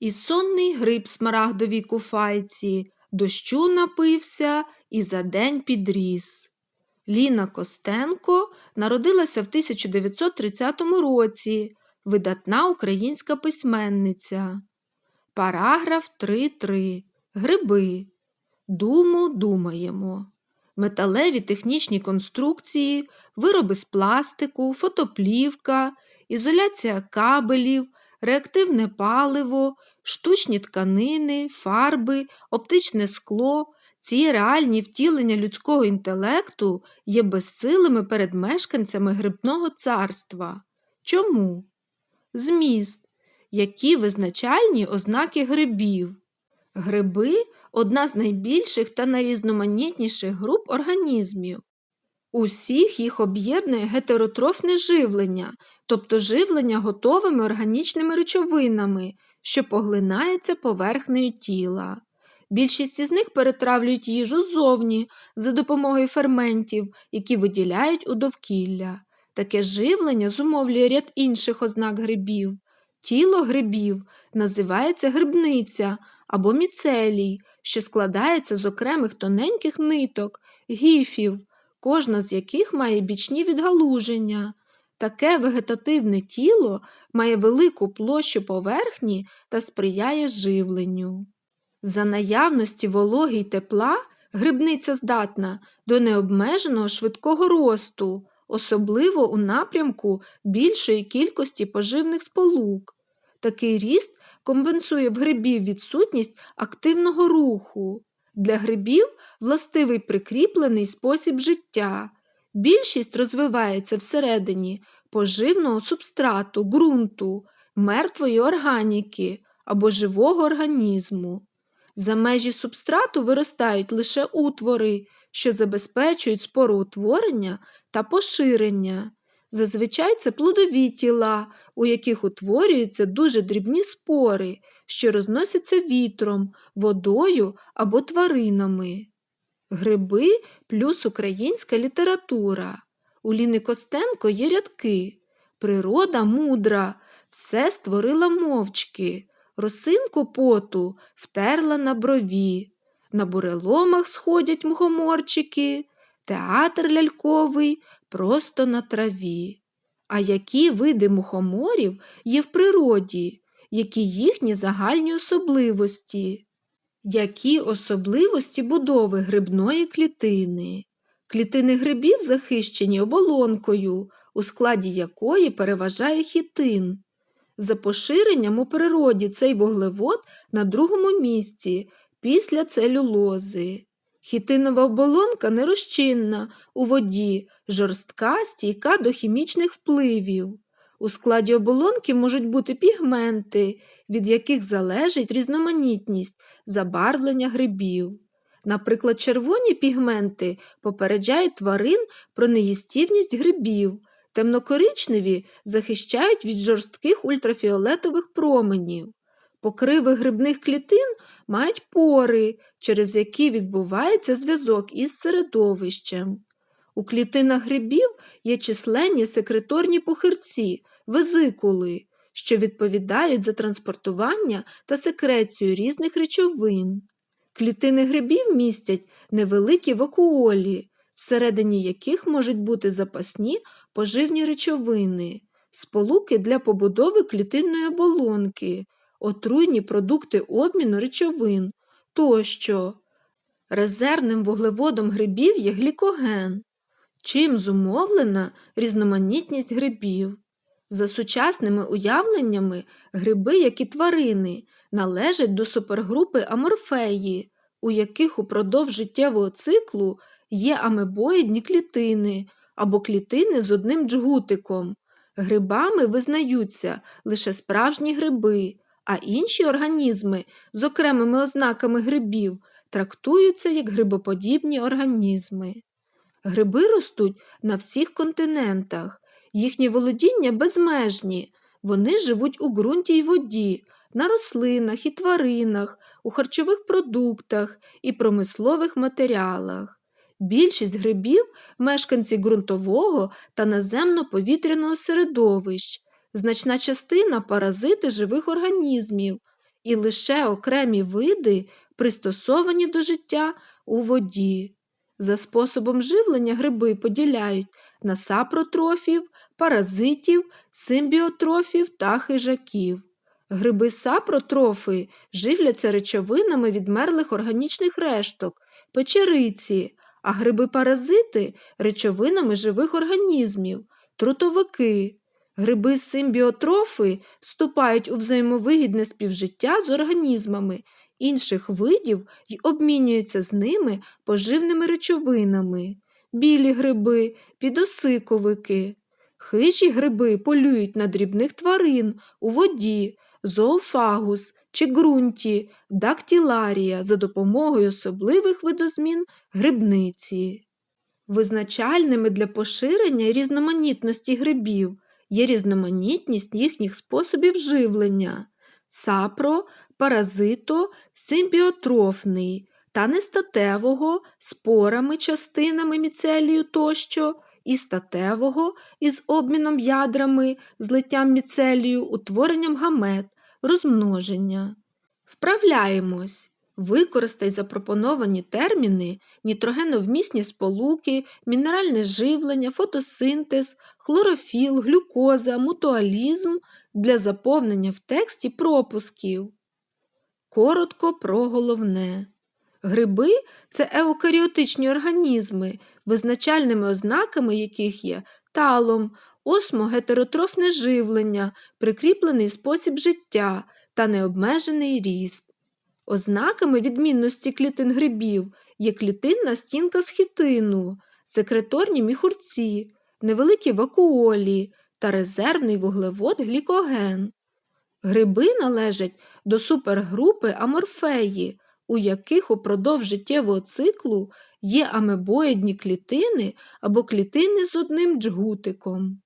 І сонний гриб смарагдовій куфайці, дощу напився і за день підріс. Ліна Костенко народилася в 1930 році, видатна українська письменниця. Параграф 3.3. Гриби. Думу думаємо. Металеві технічні конструкції, вироби з пластику, фотоплівка, ізоляція кабелів, реактивне паливо, штучні тканини, фарби, оптичне скло. Ці реальні втілення людського інтелекту є безсилими перед мешканцями грибного царства. Чому? Зміст. Які визначальні ознаки грибів? Гриби одна з найбільших та найрізноманітніших груп організмів. Усіх їх об'єднує гетеротрофне живлення, тобто живлення готовими органічними речовинами, що поглинаються поверхнею тіла. Більшість із них перетравлюють їжу ззовні за допомогою ферментів, які виділяють у довкілля. Таке живлення зумовлює ряд інших ознак грибів. Тіло грибів називається грибниця або міцелій, що складається з окремих тоненьких ниток, гіфів, кожна з яких має бічні відгалуження. Таке вегетативне тіло має велику площу поверхні та сприяє живленню. За наявності вологи й тепла грибниця здатна до необмеженого швидкого росту, особливо у напрямку більшої кількості поживних сполук. Такий ріст компенсує в грибів відсутність активного руху. Для грибів властивий прикріплений спосіб життя. Більшість розвивається всередині поживного субстрату, ґрунту, мертвої органіки або живого організму. За межі субстрату виростають лише утвори, що забезпечують спороутворення та поширення. Зазвичай це плодові тіла, у яких утворюються дуже дрібні спори, що розносяться вітром, водою або тваринами. Гриби плюс українська література. У Ліни Костенко є рядки. Природа мудра, все створила мовчки, росинку поту втерла на брові. На буреломах сходять мухоморчики, театр ляльковий просто на траві. А які види мухоморів є в природі, які їхні загальні особливості? Які особливості будови грибної клітини? Клітини грибів захищені оболонкою, у складі якої переважає хітин. За поширенням у природі цей вуглевод на другому місці після целюлози. Хітинова оболонка нерозчинна у воді, жорстка, стійка до хімічних впливів. У складі оболонки можуть бути пігменти, від яких залежить різноманітність забарвлення грибів. Наприклад, червоні пігменти попереджають тварин про неїстівність грибів, темнокоричневі захищають від жорстких ультрафіолетових променів. Покриви грибних клітин мають пори, через які відбувається зв'язок із середовищем. У клітинах грибів є численні секреторні похирці, везикули, що відповідають за транспортування та секрецію різних речовин. Клітини грибів містять невеликі вакуолі, всередині яких можуть бути запасні поживні речовини, сполуки для побудови клітинної оболонки, отруйні продукти обміну речовин тощо. Резервним вуглеводом грибів є глікоген, чим зумовлена різноманітність грибів. За сучасними уявленнями, гриби, як і тварини, належать до супергрупи аморфеї, у яких упродовж життєвого циклу є амебоїдні клітини або клітини з одним джгутиком. Грибами визнаються лише справжні гриби, а інші організми з окремими ознаками грибів трактуються як грибоподібні організми. Гриби ростуть на всіх континентах, їхні володіння безмежні, вони живуть у ґрунті й воді, на рослинах і тваринах, у харчових продуктах і промислових матеріалах. Більшість грибів мешканці ґрунтового та наземно-повітряного середовищ, значна частина паразити живих організмів, і лише окремі види пристосовані до життя у воді. За способом живлення гриби поділяють на сапротрофів, паразитів, симбіотрофів та хижаків. Гриби сапротрофи живляться речовинами відмерлих органічних решток, печериці, а гриби-паразити речовинами живих організмів, трутовики. Гриби симбіотрофи вступають у взаємовигідне співжиття з організмами інших видів і обмінюються з ними поживними речовинами. Білі гриби, підосиковики. Хижі гриби полюють на дрібних тварин у воді, зоофагус чи ґрунті, дактиларія за допомогою особливих видозмін грибниці. Визначальними для поширення різноманітності грибів є різноманітність їхніх способів живлення сапро, паразито, симбіотрофний та нестатевого спорами, частинами міцелію тощо, і статевого із обміном ядрами, злиттям міцелію, утворенням гамет, розмноження. Вправляємось. Використай запропоновані терміни нітрогеновмісні сполуки, мінеральне живлення, фотосинтез, хлорофіл, глюкоза, мутуалізм для заповнення в тексті пропусків. Коротко про головне. Гриби це еукаріотичні організми, визначальними ознаками яких є талом, осмогетеротрофне живлення, прикріплений спосіб життя та необмежений ріст. Ознаками відмінності клітин грибів є клітинна стінка з хітину, секреторні міхурці, невеликі вакуолі та резервний вуглевод глікоген. Гриби належать до супергрупи аморфеї, у яких упродовж життєвого циклу є амебоїдні клітини або клітини з одним джгутиком.